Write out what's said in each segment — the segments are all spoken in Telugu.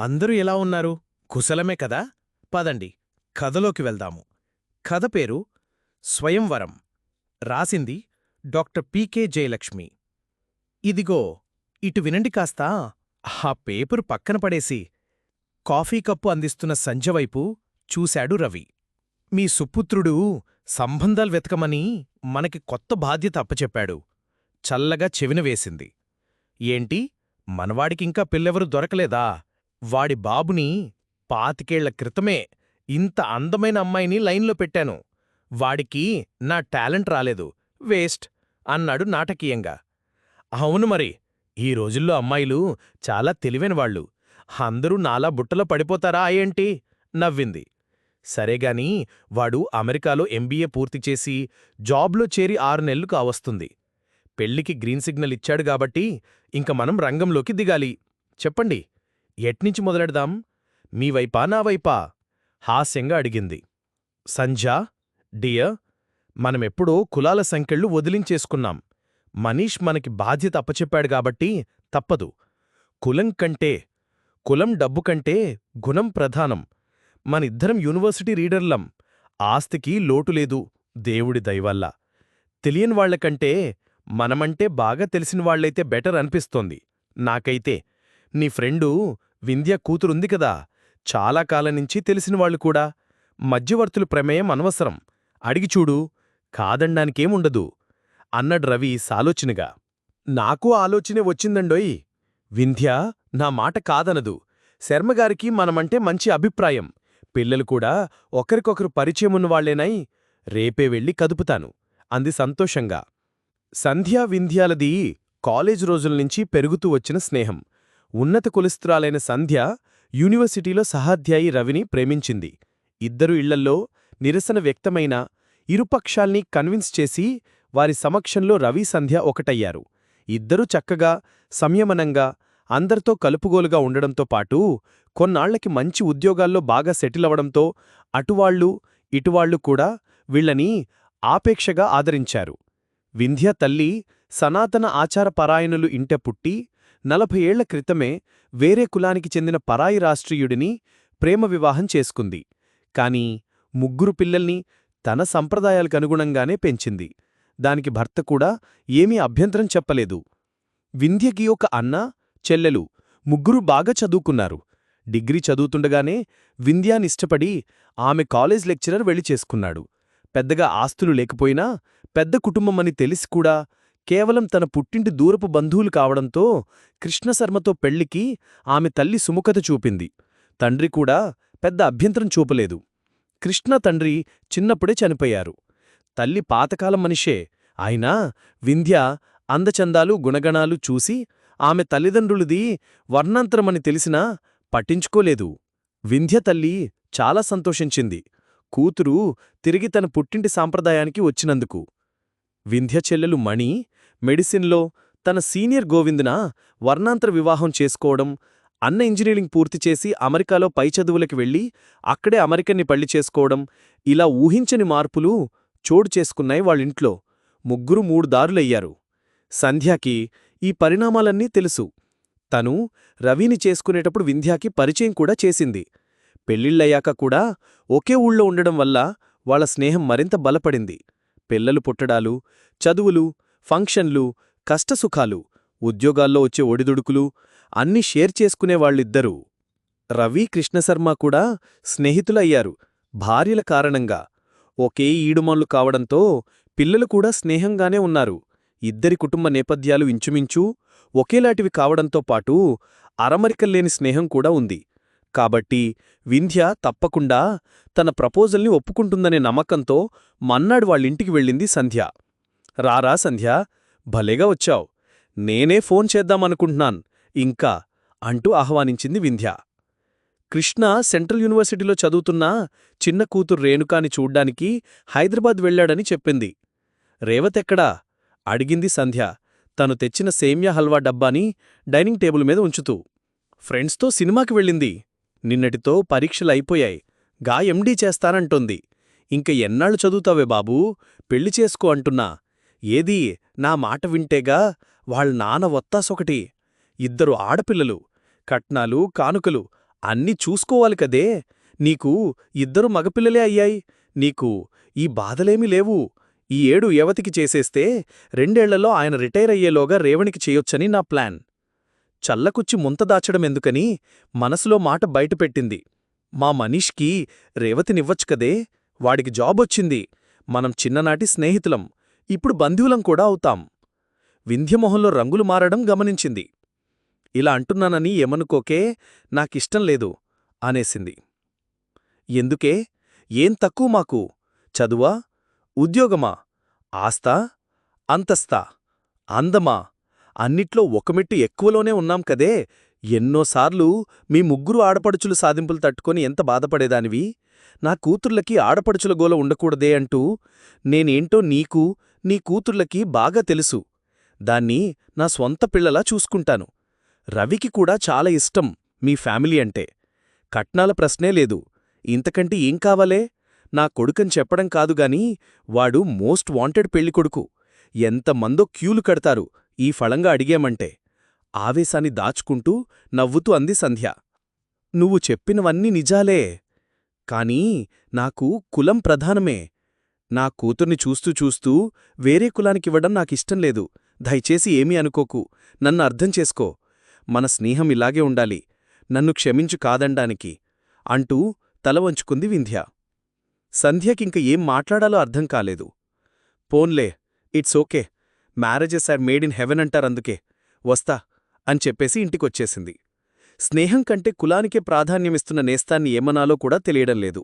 అందరూ ఎలా ఉన్నారు? కుశలమే కదా? పదండి కథలోకి వెళ్దాము. కథ పేరు స్వయంవరం. రాసింది డాక్టర్ పీకే జయలక్ష్మి. ఇదిగో ఇటు వినండి కాస్తా. ఆ పేపరు పక్కన పడేసి కాఫీ కప్పు అందిస్తున్న సంజవైపు చూశాడు రవి. మీ సుపుత్రుడు సంబంధాలు వెతకమని మనకి కొత్త బాధ్యత అప్పచెప్పాడు. చల్లగా చెవిన వేసింది. ఏంటి? మనవాడికింకా పిల్లెవరు దొరకలేదా? వాడి బాబుని పాతికేళ్ళ క్రితమే ఇంత అందమైన అమ్మాయిని లైన్లో పెట్టాను. వాడికి నా టాలెంట్ రాలేదు. వేస్ట్ అన్నాడు నాటకీయంగా. అవును మరి ఈ రోజుల్లో అమ్మాయిలు చాలా తెలివైనవాళ్ళు అందరూ నాలా బుట్టలో పడిపోతారా ఏంటి? నవ్వింది. సరేగాని వాడు అమెరికాలో ఎంబీఏ పూర్తి చేసి జాబ్లో చేరి ఆరు నెలలు కావస్తుంది పెళ్ళికి గ్రీన్ సిగ్నల్ ఇచ్చాడు కాబట్టి ఇంక మనం రంగంలోకి దిగాలి. చెప్పండి. ఎట్నించి మొదలెడదాం? మీ వైపా నా వైపా? హాస్యంగా అడిగింది. సంజా డియర్ మనమెప్పుడో కులాల సంఖ్యళ్ళు వదిలించేసుకున్నాం. మనీష్ మనకి బాధ్యత అప్పచెప్పాడు కాబట్టి తప్పదు. కులం కంటే కులం డబ్బు కంటే గుణం ప్రధానం. మనిద్దరం యూనివర్సిటీ రీడర్లం. ఆస్తికి లోటు లేదు దేవుడి దయవల్ల. తెలియని వాళ్ళకంటే మనమంటే బాగా తెలిసినవాళ్ళైతే బెటర్ అనిపిస్తోంది. నాకైతే నీ ఫ్రెండు వింధ్య కూతురుంది కదా చాలా కాలం నుంచి తెలిసినవాళ్ళు కూడా. మధ్యవర్తులు ప్రమేయం అనవసరం. అడిగిచూడు కాదనడానికేముండదు అన్నడు రవి సాలోచనగా. నాకు ఆలోచనే వచ్చిందండోయ్. వింధ్య నా మాట కాదనదు. శర్మగారికి మనమంటే మంచి అభిప్రాయం. పిల్లలు కూడా ఒకరికొకరు పరిచయమున్నవాళ్ళేనై రేపే వెళ్ళి కదుపుతాను అంది సంతోషంగా. సంధ్యా వింధ్యాలది కాలేజ్ రోజుల్నించి పెరుగుతూ వచ్చిన స్నేహం. ఉన్నత కులస్త్రాలైన సంధ్య యూనివర్సిటీలో సహాధ్యాయి రవిని ప్రేమించింది. ఇద్దరు ఇళ్ళల్లో నిరసన వ్యక్తమైన ఇరుపక్షాల్ని కన్విన్స్ చేసి వారి సమక్షంలో రవి సంధ్య ఒకటయ్యారు. ఇద్దరూ చక్కగా సంయమనంగా అందరితో కలుపుగోలుగా ఉండడంతో పాటు కొన్నాళ్ళకి మంచి ఉద్యోగాల్లో బాగా సెటిల్ అవడంతో అటువాళ్ళు ఇటువాళ్ళు కూడా వీళ్ళని ఆపేక్షగా ఆదరించారు. వింధ్య తల్లి సనాతన ఆచారపరాయణులు ఇంట పుట్టి నలభై ఏళ్ళ క్రితమే వేరే కులానికి చెందిన పరాయి రాష్ట్రీయుడిని ప్రేమ వివాహం చేసుకుంది. కాని ముగ్గురు పిల్లల్ని తన సంప్రదాయాలకనుగుణంగానే పెంచింది. దానికి భర్త కూడా ఏమీ అభ్యంతరం చెప్పలేదు. వింధ్యకి ఒక అన్న చెల్లెలు ముగ్గురు బాగా చదువుకున్నారు. డిగ్రీ చదువుతుండగానే వింధ్యానిష్టపడి ఆమె కాలేజ్ లెక్చరర్ వెళ్ళి చేసుకున్నాడు. పెద్దగా ఆస్తులు లేకపోయినా పెద్ద కుటుంబమని తెలిసి కూడా కేవలం తన పుట్టింటి దూరపు బంధువులు కావడంతో కృష్ణశర్మతో పెళ్ళికి ఆమె తల్లి సుముఖత చూపింది. తండ్రి కూడా పెద్ద అభ్యంతరం చూపలేదు. కృష్ణ తండ్రి చిన్నప్పుడే చనిపోయారు. తల్లి పాతకాలం మనిషే. అయినా వింధ్య అందచందాలు గుణగణాలు చూసి ఆమె తల్లిదండ్రులది వర్ణాంతరమని తెలిసినా పట్టించుకోలేదు. వింధ్య తల్లి చాలా సంతోషించింది. కూతురు తిరిగి తన పుట్టింటి సాంప్రదాయానికి వచ్చినందుకు. వింధ్య చెల్లెలు మణి మెడిసిన్లో తన సీనియర్ గోవిందున వర్ణాంతర వివాహం చేసుకోవడం అన్న ఇంజనీరింగ్ పూర్తి చేసి అమెరికాలో పై చదువులకి వెళ్ళి అక్కడే అమెరికన్ని పళ్ళి చేసుకోవడం ఇలా ఊహించని మార్పులు చోటు చేసుకున్నాయి వాళ్ళింట్లో. ముగ్గురు మూడు దారులయ్యారు. సంధ్యాకి ఈ పరిణామాలన్నీ తెలుసు. తను రవిని చేసుకునేటప్పుడు వింధ్యాకి పరిచయం కూడా చేసింది. పెళ్ళిళ్ళయ్యాక కూడా ఒకే ఊళ్ళో ఉండడం వల్ల వాళ్ళ స్నేహం మరింత బలపడింది. పిల్లలు పుట్టడాలు చదువులు ఫంక్షన్లు కష్టసుఖాలు ఉద్యోగాల్లో వచ్చే ఒడిదుడుకులు అన్నీ షేర్ చేసుకునేవాళ్ళిద్దరూ రవి కృష్ణశర్మ కూడా స్నేహితులయ్యారు. భార్యల కారణంగా. ఒకే ఈడుమన్లు కావడంతో పిల్లలు కూడా స్నేహంగానే ఉన్నారు. ఇద్దరి కుటుంబ నేపథ్యాలు ఇంచుమించు ఒకేలాంటివి కావడంతో పాటు అరమరికల్లేని స్నేహం కూడా ఉంది. కాబట్టి వింధ్య తప్పకుండా తన ప్రపోజల్ని ఒప్పుకుంటుందనే నమ్మకంతో మన్నాడు వాళ్ళింటికి వెళ్ళింది సంధ్య. రారా సంధ్య. భలేగా వచ్చావు. నేనే ఫోన్ చేద్దామనుకుంటున్నాన్. ఇంకా అంటూ ఆహ్వానించింది వింధ్య. కృష్ణ సెంట్రల్ యూనివర్సిటీలో చదువుతున్నా చిన్న కూతురు రేణుకాని చూడ్డానికి హైదరాబాద్ వెళ్ళాడని చెప్పింది. రేవతెక్కడా అడిగింది సంధ్య. తను తెచ్చిన సేమ్యా హల్వా డబ్బాని డైనింగ్ టేబుల్ మీద ఉంచుతూ. ఫ్రెండ్స్తో సినిమాకి వెళ్ళింది. నిన్నటితో పరీక్షలైపోయాయి గా ఎండీ చేస్తానంటోంది. ఇంక ఎన్నాళ్ళు చదువుతావే బాబూ? పెళ్ళి చేసుకో అంటున్నా. ఏదీ నా మాట వింటేగా వాళ్ళ నాన్న వత్తాసొకటి. ఇద్దరు ఆడపిల్లలు కట్నాలు కానుకలు అన్నీ చూసుకోవాలి కదే. నీకు ఇద్దరు మగపిల్లలే అయ్యాయి. నీకు ఈ బాధలేమీ లేవు. ఈ ఏడు యవతికి చేసేస్తే రెండేళ్ళలో ఆయన రిటైర్ అయ్యేలోగా రేవణికి చేయొచ్చని నా ప్లాన్. చల్లకుచ్చి ముంత దాచడమెందుకని మనసులో మాట బయటపెట్టింది. మా మనీష్కి రేవతినివ్వచ్చు కదే. వాడికి జాబొచ్చింది. మనం చిన్ననాటి స్నేహితులం. ఇప్పుడు బంధువులం కూడా అవుతాం. వింధ్యమొహంలో రంగులు మారడం గమనించింది. ఇలా అంటున్నానని ఏమనుకోకే నాకిష్టం లేదు అనేసింది. ఎందుకే? ఏం తక్కువ మాకు? చదువా? ఉద్యోగమా? ఆస్తా అంతస్తా అందమా? అన్నిట్లో ఒకమెట్టు ఎక్కువలోనే ఉన్నాం కదే. ఎన్నోసార్లు మీ ముగ్గురు ఆడపడుచులు సాధింపులు తట్టుకొని ఎంత బాధపడేదానివి? నా కూతుర్లకి ఆడపడుచుల గోల ఉండకూడదే అంటూ నేనేంటో నీకు నీ కూతుర్లకి బాగా తెలుసు. దాన్ని నా స్వంత పిల్లలా చూసుకుంటాను. రవికి కూడా చాలా ఇష్టం మీ ఫ్యామిలీ అంటే. కట్నాల ప్రశ్నే లేదు. ఇంతకంటే ఏం కావాలే? నా కొడుకని చెప్పడం కాదుగాని వాడు మోస్ట్ వాంటెడ్ పెళ్ళికొడుకు ఎంతమందో క్యూలు కడతారు ఈ ఫళంగా అడిగామంటే. ఆవేశాన్ని దాచుకుంటూ నవ్వుతూ అంది సంధ్య. నువ్వు చెప్పినవన్నీ నిజాలే. కానీ నాకు కులం ప్రధానమే. నా కూతుర్ని చూస్తూ చూస్తూ వేరే కులానికివ్వడం నాకిష్టం లేదు. దయచేసి ఏమీ అనుకోకు. నన్ను అర్థం చేసుకో. మన స్నేహం ఇలాగే ఉండాలి. నన్ను క్షమించు కాదండానికి. అంటూ తల వంచుకుంది వింధ్య. సంధ్యకింక ఏం మాట్లాడాలో అర్థం కాలేదు. పోన్లే it's okay. Marriages are made in heaven అంటారందుకే వస్తా అని చెప్పేసి ఇంటికొచ్చేసింది. స్నేహం కంటే కులానికే ప్రాధాన్యమిస్తున్న నేస్తాన్ని ఏమనాలో కూడా తెలియడం లేదు.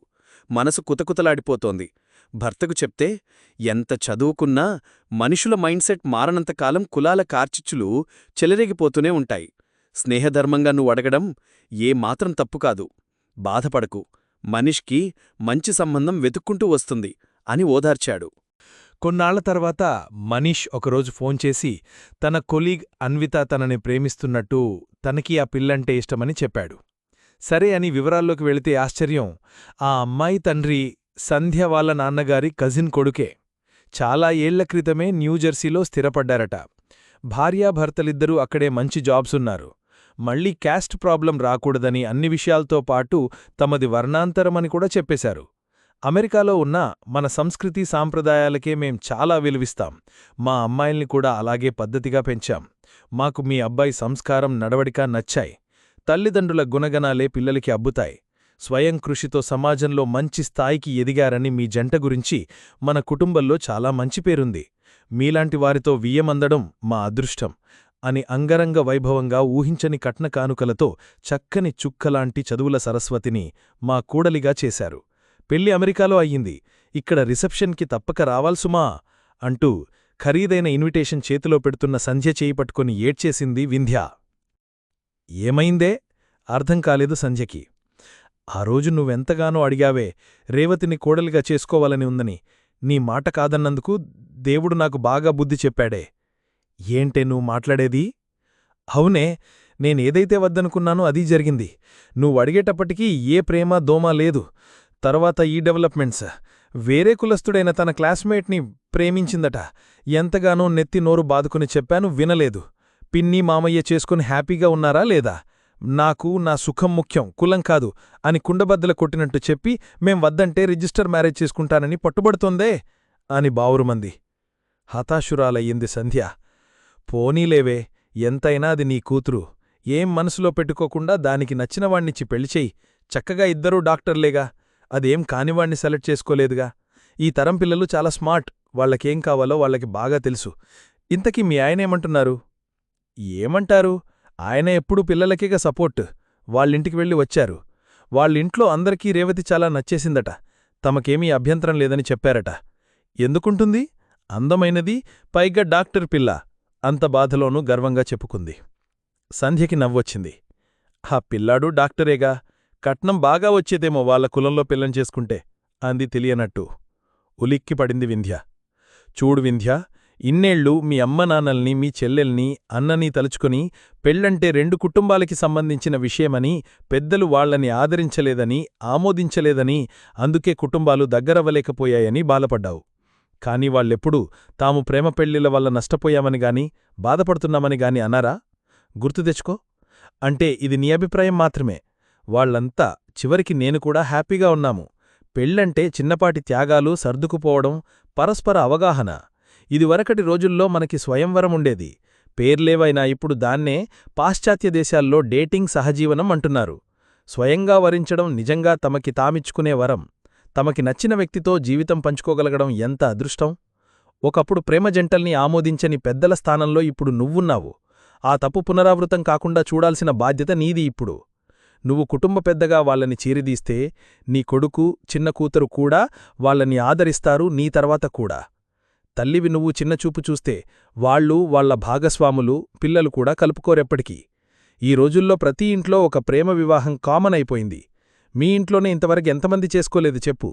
మనసు కుతకుతలాడిపోతోంది. భర్తకు చెప్తే ఎంత చదువుకున్నా మనుషుల మైండ్సెట్ మారనంతకాలం కులాల కార్చిచ్చులు చెలరేగిపోతూనే ఉంటాయి. స్నేహధర్మంగా నువ్వు అడగడం ఏమాత్రం తప్పు కాదు. బాధపడకు. మనిష్కి మంచి సంబంధం వెతుక్కుంటూ వస్తుంది అని ఓదార్చాడు. కొన్నాళ్ళ తర్వాత మనీష్ ఒకరోజు ఫోన్ చేసి తన కొలీగ్ అన్విత తనని ప్రేమిస్తున్నట్టు తనకి ఆ పిల్లంటే ఇష్టమని చెప్పాడు. సరే అని వివరాల్లోకి వెళితే ఆశ్చర్యం. ఆ అమ్మాయి తండ్రి సంధ్య వాళ్ళ నాన్నగారి కజిన్ కొడుకే. చాలా ఏళ్ళ క్రితమే న్యూజెర్సీలో స్థిరపడ్డారట. భార్యాభర్తలిద్దరూ అక్కడే మంచి జాబ్సున్నారు మళ్ళీ క్యాస్ట్ ప్రాబ్లం రాకూడదని అన్ని విషయాలతో పాటు తమది వర్ణాంతరమని కూడా చెప్పేశారు. అమెరికాలో ఉన్న మన సంస్కృతి సాంప్రదాయాలకే మేం చాలా విలువిస్తాం. మా అమ్మాయిల్ని కూడా అలాగే పద్ధతిగా పెంచాం. మాకు మీ అబ్బాయి సంస్కారం నడవడిక నచ్చాయి. తల్లిదండ్రుల గుణగణాలే పిల్లలకి అబ్బుతాయి. స్వయం కృషితో సమాజంలో మంచి స్థాయికి ఎదిగారని మీ జంట గురించి మన కుటుంబంలో చాలా మంచి పేరుంది. మీలాంటి వారితో వియ్యమందడం మా అదృష్టం అని అంగరంగ వైభవంగా ఊహించని కట్న కానుకలతో చక్కని చుక్కలాంటి చదువుల సరస్వతిని మా కూడలిగా చేశారు. పెళ్ళి అమెరికాలో అయ్యింది. ఇక్కడ రిసెప్షన్కి తప్పక రావాల్సుమా అంటూ ఖరీదైన ఇన్విటేషన్ చేతిలో పెడుతున్న సంధ్య చేయి పట్టుకుని ఏడ్చేసింది వింధ్య. ఏమైందే? అర్థం కాలేదు సంధ్యకి. ఆ రోజు నువ్వెంతగానో అడిగావే రేవతిని కోడలిగా చేసుకోవాలని ఉందని. నీ మాట కాదన్నందుకు దేవుడు నాకు బాగా బుద్ధి చెప్పాడే. ఏంటే నువ్వు మాట్లాడేది? అవునే నేనేదైతే వద్దనుకున్నానో అదీ జరిగింది. నువ్వు అడిగేటప్పటికీ ఏ ప్రేమ దోమ లేదు. తర్వాత ఈ డెవలప్మెంట్స్. వేరే కులస్తుడైన తన క్లాస్మేట్ని ప్రేమించిందట. ఎంతగానో నెత్తి నోరు బాదుకుని చెప్పాను వినలేదు. పిన్ని మామయ్య చేసుకుని హ్యాపీగా ఉన్నారా లేదా? నాకు నా సుఖం ముఖ్యం కులం కాదు అని కుండబద్దల కొట్టినట్టు చెప్పి మేం వద్దంటే రిజిస్టర్ మ్యారేజ్ చేసుకుంటానని పట్టుబడుతోందే అని బావురుమంది. హతాశురాలయ్యింది సంధ్య. పోనీలేవే ఎంతైనా అది నీ కూతురు. ఏం మనసులో పెట్టుకోకుండా దానికి నచ్చినవాణ్ణిచ్చి పెళ్ళిచెయ్యి చక్కగా ఇద్దరూ డాక్టర్లేగా. అదేం కానివాణ్ణి సెలెక్ట్ చేసుకోలేదుగా. ఈ తరం పిల్లలు చాలా స్మార్ట్. వాళ్ళకేం కావాలో వాళ్ళకి బాగా తెలుసు. ఇంతకీ మీ ఆయనేమంటున్నారు ఏమంటారు? ఆయన ఎప్పుడూ పిల్లలకేగా సపోర్ట్. వాళ్ళింటికి వెళ్ళి వచ్చారు. వాళ్ళింట్లో అందరికీ రేవతి చాలా నచ్చేసిందట. తమకేమీ అభ్యంతరం లేదని చెప్పారట. ఎందుకుంటుంది? అందమైనది పైగా డాక్టర్ పిల్ల. అంత బాధలోనూ గర్వంగా చెప్పుకుంది. సంధ్యకి నవ్వొచ్చింది. ఆ పిల్లాడు డాక్టరేగా. కట్నం బాగా వచ్చేదేమో వాళ్ళ కులంలో పిల్లం చేసుకుంటే అంది తెలియనట్టు. ఉలిక్కిపడింది వింధ్య. చూడు వింధ్య ఇన్నేళ్ళు మీ అమ్మనాన్నల్ని మీ చెల్లెల్ని అన్నని తలుచుకుని పెళ్ళంటే రెండు కుటుంబాలకి సంబంధించిన విషయమని పెద్దలు వాళ్ళని ఆదరించలేదని ఆమోదించలేదని అందుకే కుటుంబాలు దగ్గరవ్వలేకపోయాయని బాధపడ్డావు. కాని వాళ్ళెప్పుడూ తాము ప్రేమ పెళ్ళిల వల్ల నష్టపోయామని గాని బాధపడుతున్నామని గాని అన్నారా? గుర్తు తెచ్చుకో. అంటే ఇది నీ అభిప్రాయం మాత్రమే. వాళ్ళంతా చివరికి నేను కూడా హ్యాపీగా ఉన్నాము. పెళ్ళంటే చిన్నపాటి త్యాగాలు సర్దుకుపోవడం పరస్పర అవగాహన. ఇదివరకటి రోజుల్లో మనకి స్వయంవరం ఉండేది. పేర్లేవైనా ఇప్పుడు దాన్నే పాశ్చాత్య దేశాల్లో డేటింగ్ సహజీవనం అంటున్నారు. స్వయంగా వరించడం నిజంగా తమకి తామిచ్చుకునే వరం. తమకి నచ్చిన వ్యక్తితో జీవితం పంచుకోగలగడం ఎంత అదృష్టం? ఒకప్పుడు ప్రేమ జంటల్ని ఆమోదించని పెద్దల స్థానంలో ఇప్పుడు నువ్వున్నావు. ఆ తప్పు పునరావృతం కాకుండా చూడాల్సిన బాధ్యత నీది ఇప్పుడు. నువ్వు కుటుంబ పెద్దగా వాళ్ళని చీరిదీస్తే నీ కొడుకు చిన్న కూతురు కూడా వాళ్ళని ఆదరిస్తారు నీ తర్వాత కూడా. తల్లివి నువ్వు చిన్నచూపు చూస్తే వాళ్ళు వాళ్ళ భాగస్వాములు పిల్లలు కూడా కలుపుకోరెప్పటికీ. ఈ రోజుల్లో ప్రతి ఇంట్లో ఒక ప్రేమ వివాహం కామన్ అయిపోయింది. మీ ఇంట్లోనే ఇంతవరకు ఎంతమంది చేసుకోలేదు చెప్పు.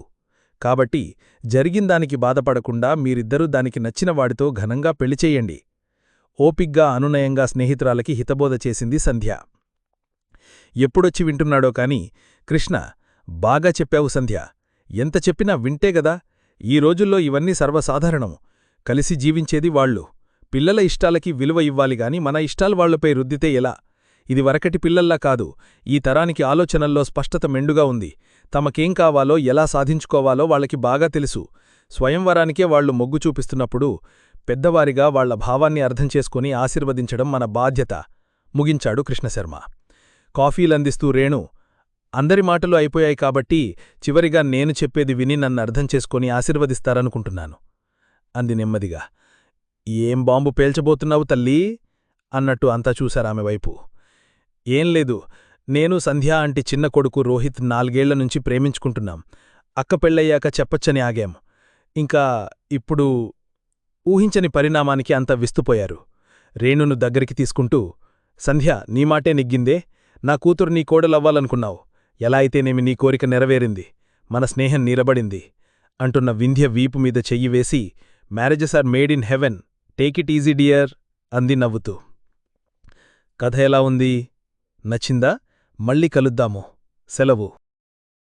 కాబట్టి జరిగిందానికి బాధపడకుండా మీరిద్దరూ దానికి నచ్చిన వాడితో ఘనంగా పెళ్ళి చెయ్యండి ఓపిగ్గా అనునయంగా స్నేహితురాలకి హితబోధ చేసింది సంధ్య. ఎప్పుడొచ్చి వింటున్నాడో కాని కృష్ణ బాగా చెప్పావు సంధ్య. ఎంత చెప్పినా వింటే గదా. ఈ రోజుల్లో ఇవన్నీ సర్వసాధారణం. కలిసి జీవించేది వాళ్ళు. పిల్లల ఇష్టాలకి విలువ ఇవ్వాలిగాని మన ఇష్టాలు వాళ్ళపై రుద్దితే ఎలా? ఇది వరకటి పిల్లల్లా కాదు. ఈ తరానికి ఆలోచనల్లో స్పష్టత మెండుగా ఉంది. తమకేం కావాలో ఎలా సాధించుకోవాలో వాళ్ళకి బాగా తెలుసు. స్వయంవరానికే వాళ్ళు మొగ్గు చూపిస్తున్నప్పుడు పెద్దవారిగా వాళ్ళ భావాన్ని అర్థం చేసుకుని ఆశీర్వదించడం మన బాధ్యత. ముగించాడు కృష్ణశర్మ. కాఫీలందిస్తూ రేణు అందరి మాటలు అయిపోయాయి కాబట్టి చివరిగా నేను చెప్పేది విని నన్ను అర్థం చేసుకుని ఆశీర్వదిస్తారనుకుంటున్నాను. అంది నెమ్మదిగా. ఏం బాంబు పేల్చబోతున్నావు తల్లీ? అన్నట్టు అంతా చూశారామె వైపు. ఏం లేదు. నేను సంధ్యా అంటి చిన్న కొడుకు రోహిత్ నాలుగేళ్ళ నుంచి ప్రేమించుకుంటున్నాం. అక్క పెళ్ళయ్యాక చెప్పచ్చని ఆగాం. ఇంకా ఇప్పుడు ఊహించని పరిణామానికి అంత విస్తుపోయారు. రేణును దగ్గరికి తీసుకుంటూ సంధ్య నీ మాటే నిగ్గిందే. నా కూతురు నీ కోడలవ్వాలనుకున్నావు. ఎలా అయితేనేమి నీ కోరిక నెరవేరింది. మన స్నేహం నిలబడింది అంటున్న వింధ్య వీపు మీద చెయ్యి వేసి marriages are made in heaven take it easy dear అంది నవ్వుతూ. కథ ఎలా ఉంది? నచ్చిందా? మళ్ళీ కలుద్దాము. సెలవు.